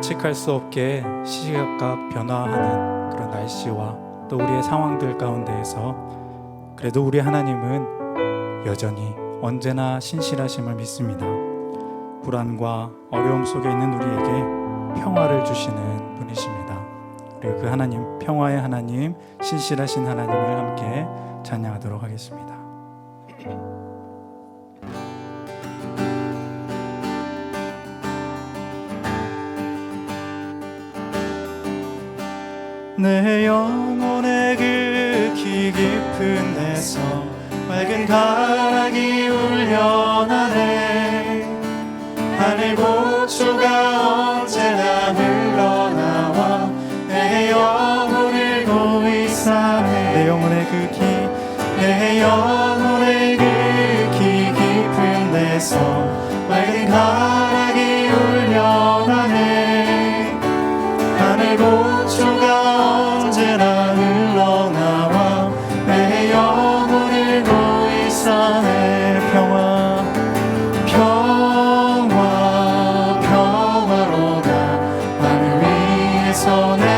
예측할 수 없게 시시각각 변화하는 그런 날씨와 또 우리의 상황들 가운데에서 그래도 우리 하나님은 여전히 언제나 신실하심을 믿습니다. 불안과 어려움 속에 있는 우리에게 평화를 주시는 분이십니다. 그리고 그 하나님, 평화의 하나님, 신실하신 하나님을 함께 찬양하도록 하겠습니다. 내 영혼의 그키 깊은 데서 맑은 가락이 울려나네. 하늘 고초가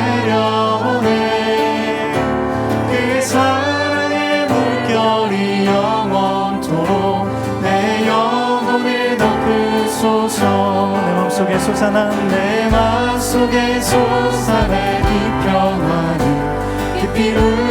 내려오네. 그 사랑의 물결이 영원토록 내 영혼을 덮으소서. 내 맘속에 솟아난 내 맘속에 솟아날 이 평화는 깊이 울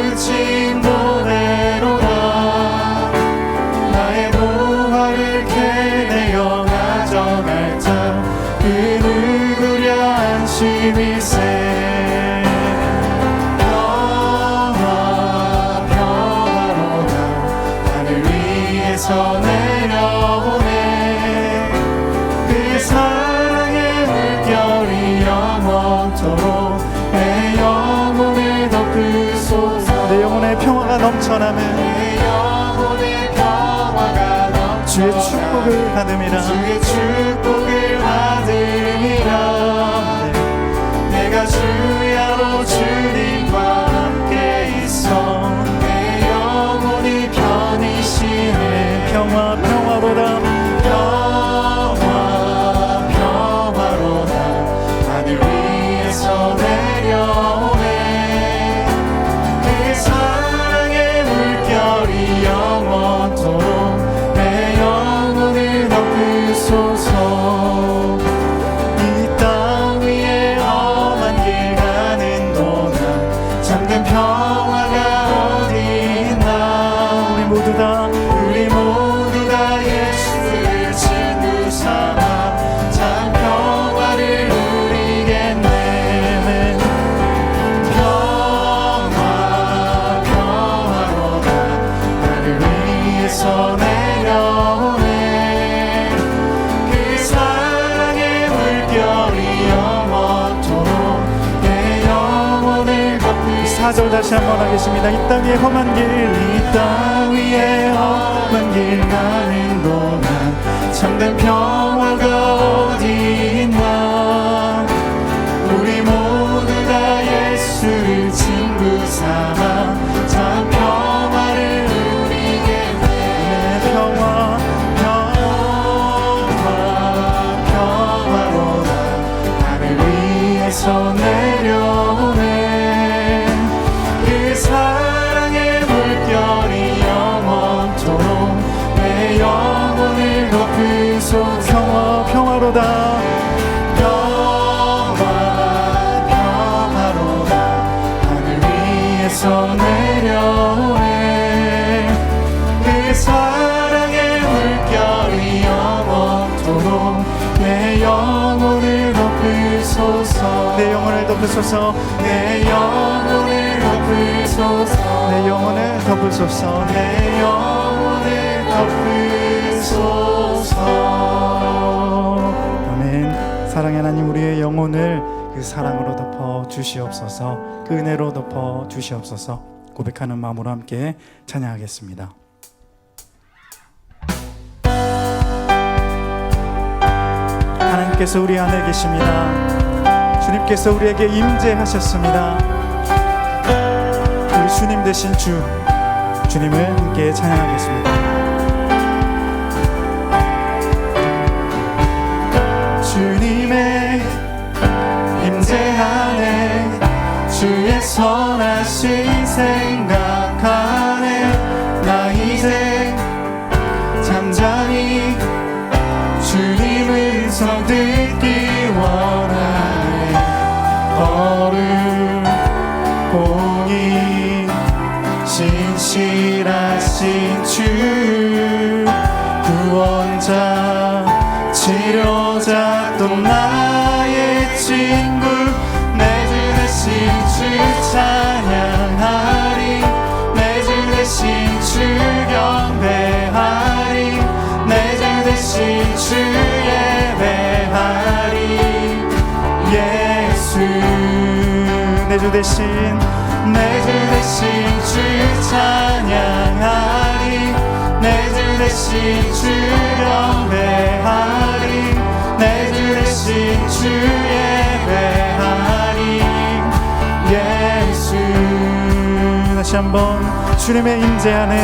영원토록 내 영혼을 덮으소서. 내 영혼의 평화가 넘쳐나는 내 영혼의 평화가 넘쳐 주의 축복을 받음이라. 주의 축복을 받음이라. 내가 주야로 주님 4절 다시 한번 하겠습니다. 이 땅 위에 험한 길이 땅 위에 험한 길 가는 동안 참된 평화가 덮으소서. 내 영혼을 덮으소서. 내 영혼을 덮으소서. 내 영혼을 덮으소서. 아멘. 사랑의 하나님 우리의 영혼을 그 사랑으로 덮어 주시옵소서. 그 은혜로 덮어 주시옵소서. 고백하는 마음으로 함께 찬양하겠습니다. 하나님께서 우리 안에 계십니다 주님께서 우리에게 임재하셨습니다. 우리 주님 되신 주, 주님을 함께 찬양하겠습니다. 주님의 임재 안에 주의 선하신 생 신실하신 주 구원자 치료자 또 나의 친구 내 주 대신 주 찬양하리 내 주 대신 주 경배하리 내 주 대신 주 예배하리. 예수. 내 주 대신 내주 대신 주 찬양하리 내주 대신 주 경배하리 내주 대신 주 예배하리. 예수. 다시 한번 주님의 임재 안에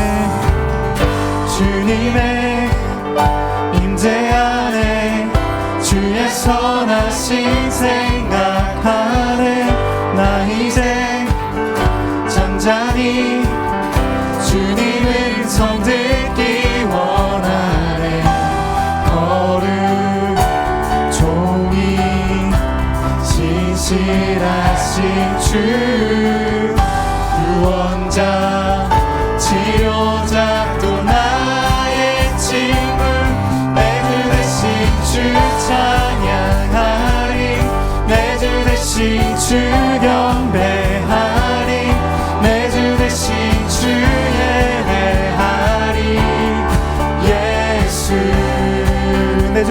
주님의 임재 안에 주의 선하신 생각 주님 음성 듣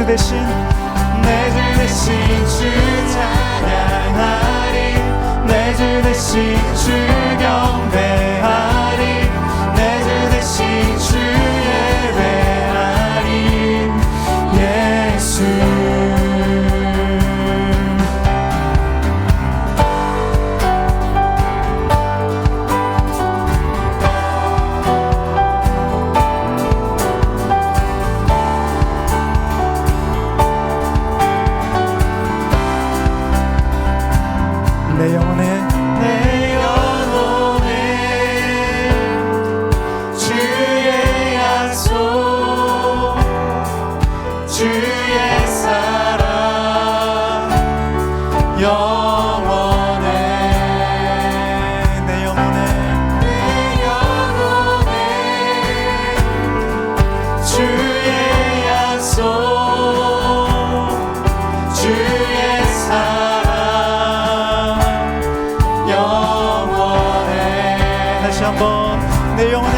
주 대신 내 주 대신 주 찬양하리. 내 주 대신 주 한번 내 영혼에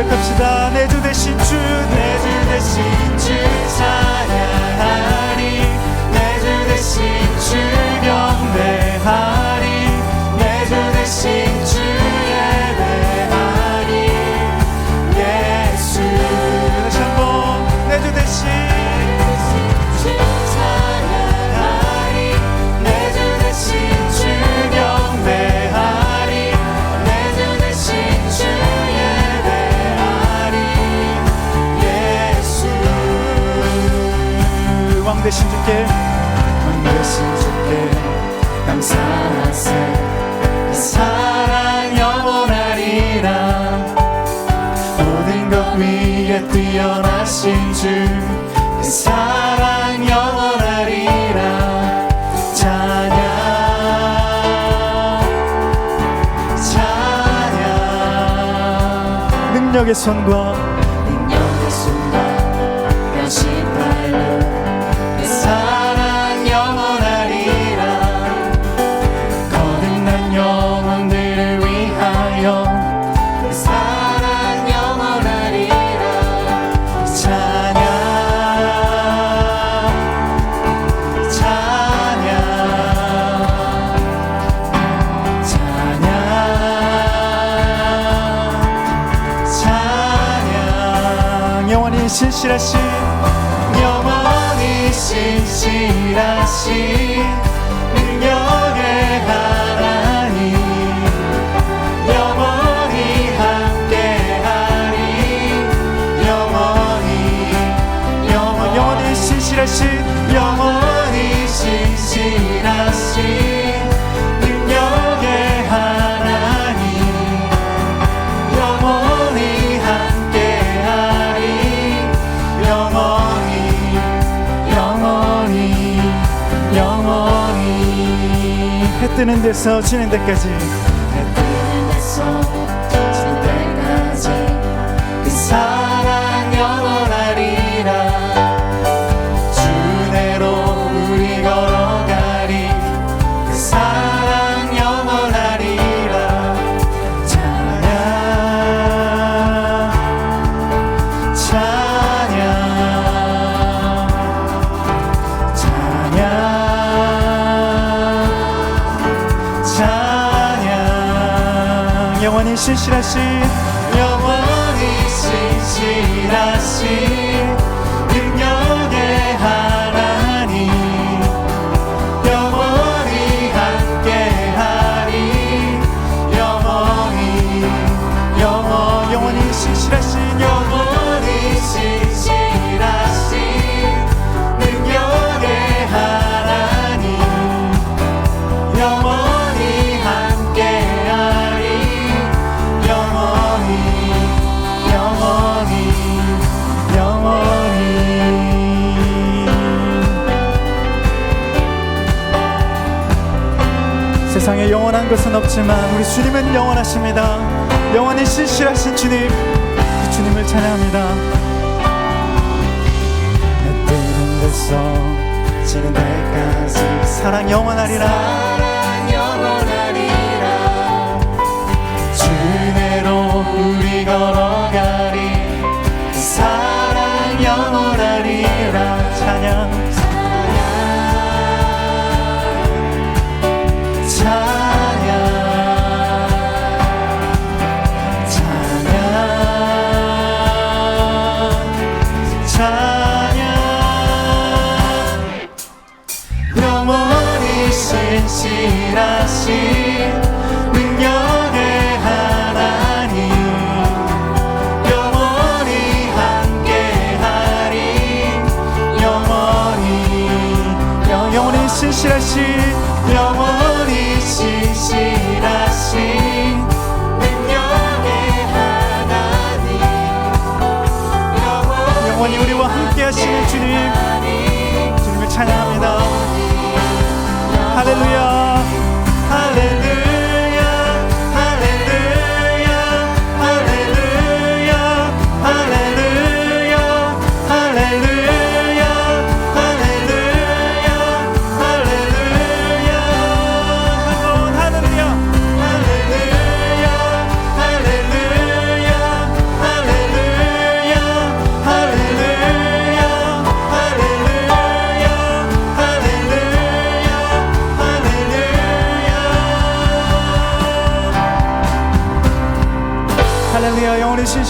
고백합시다. 내 대신 주께 왕 대신 주께 감사하세 그 사랑 영원하리라. 모든 것 위에 뛰어나신 주그 사랑 영원하리라. 찬양 찬양. 능력 능력의 손과 신실하신 영원히 신실하신 뜨는 데서 지는 데까지. 뜨는 데서 신실하신 없지만 우리 주님은 영원하십니다. 영원히 신실하신 주님 그 주님을 찬양합니다. 해 뜨는 데서 지는 영원하리라 사랑 영원하리라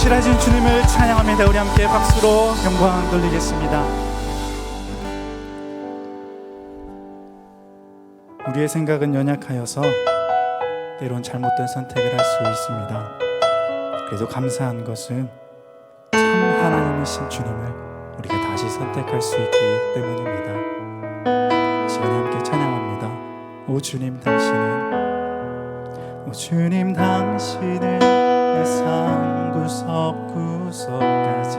신실하신 주님을 찬양합니다. 우리 함께 박수로 영광 돌리겠습니다. 우리의 생각은 연약하여서 때론 잘못된 선택을 할 수 있습니다. 그래도 감사한 것은 참 하나님이신 주님을 우리가 다시 선택할 수 있기 때문입니다. 이 시간에 함께 찬양합니다. 오 주님 당신은 오 주님 당신은 세상 구석 구석까지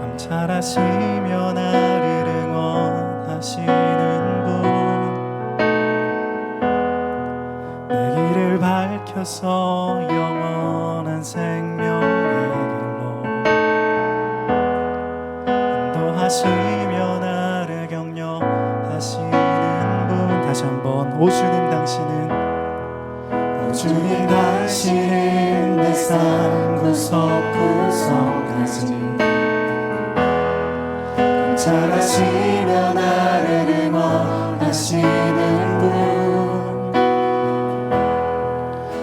감찰하시며 나를 응원하시는 분 내 길을 밝혀서 영원한 생명의 길로 인도하시며 나를 격려하시는 분. 다시 한번 오시는 주님 아시는 내 삶 구석구석까지 잘하시며 나를 응원하시는 분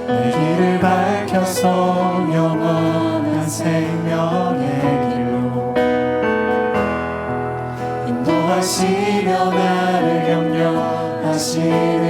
내 길을 밝혀서 영원한 생명의 길로. 인도하시며 나를 격려하시는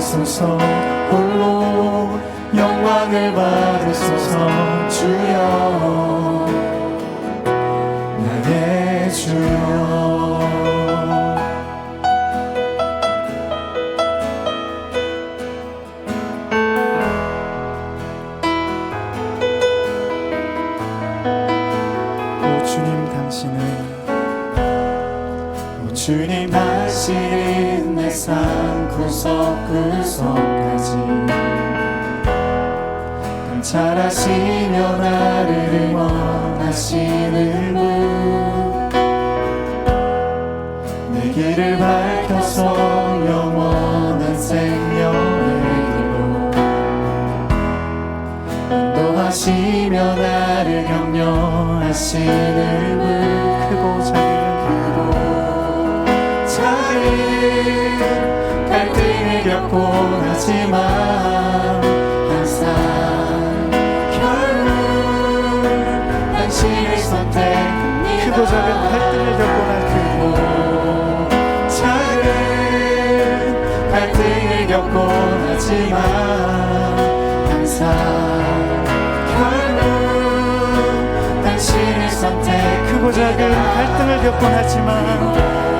받으소서. 홀로 영광을 받으소서. 주여 나의 주여. 주님 당신은 주님 당신은 내 삶 구석 하시며 나를 원하시는 분 내 길을 밝혀서 영원한 생명의 길로 인도하시며 나를 격려하시는 분. 크고 작은 크고 작은 갈등을 겪고 하지만 크고 작은 갈등을 겪곤 하지만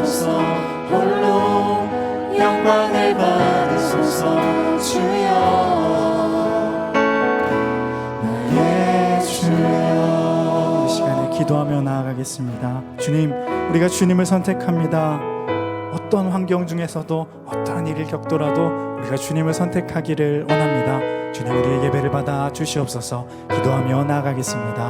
받으소서 홀로 영광을 받으소서 주여 나의 주여 이 시간에 기도하며 나아가겠습니다. 주님, 우리가 주님을 선택합니다. 어떤 환경 중에서도 어떠한 일을 겪더라도 우리가 주님을 선택하기를 원합니다. 주님 우리의 예배를 받아 주시옵소서. 기도하며 나아가겠습니다.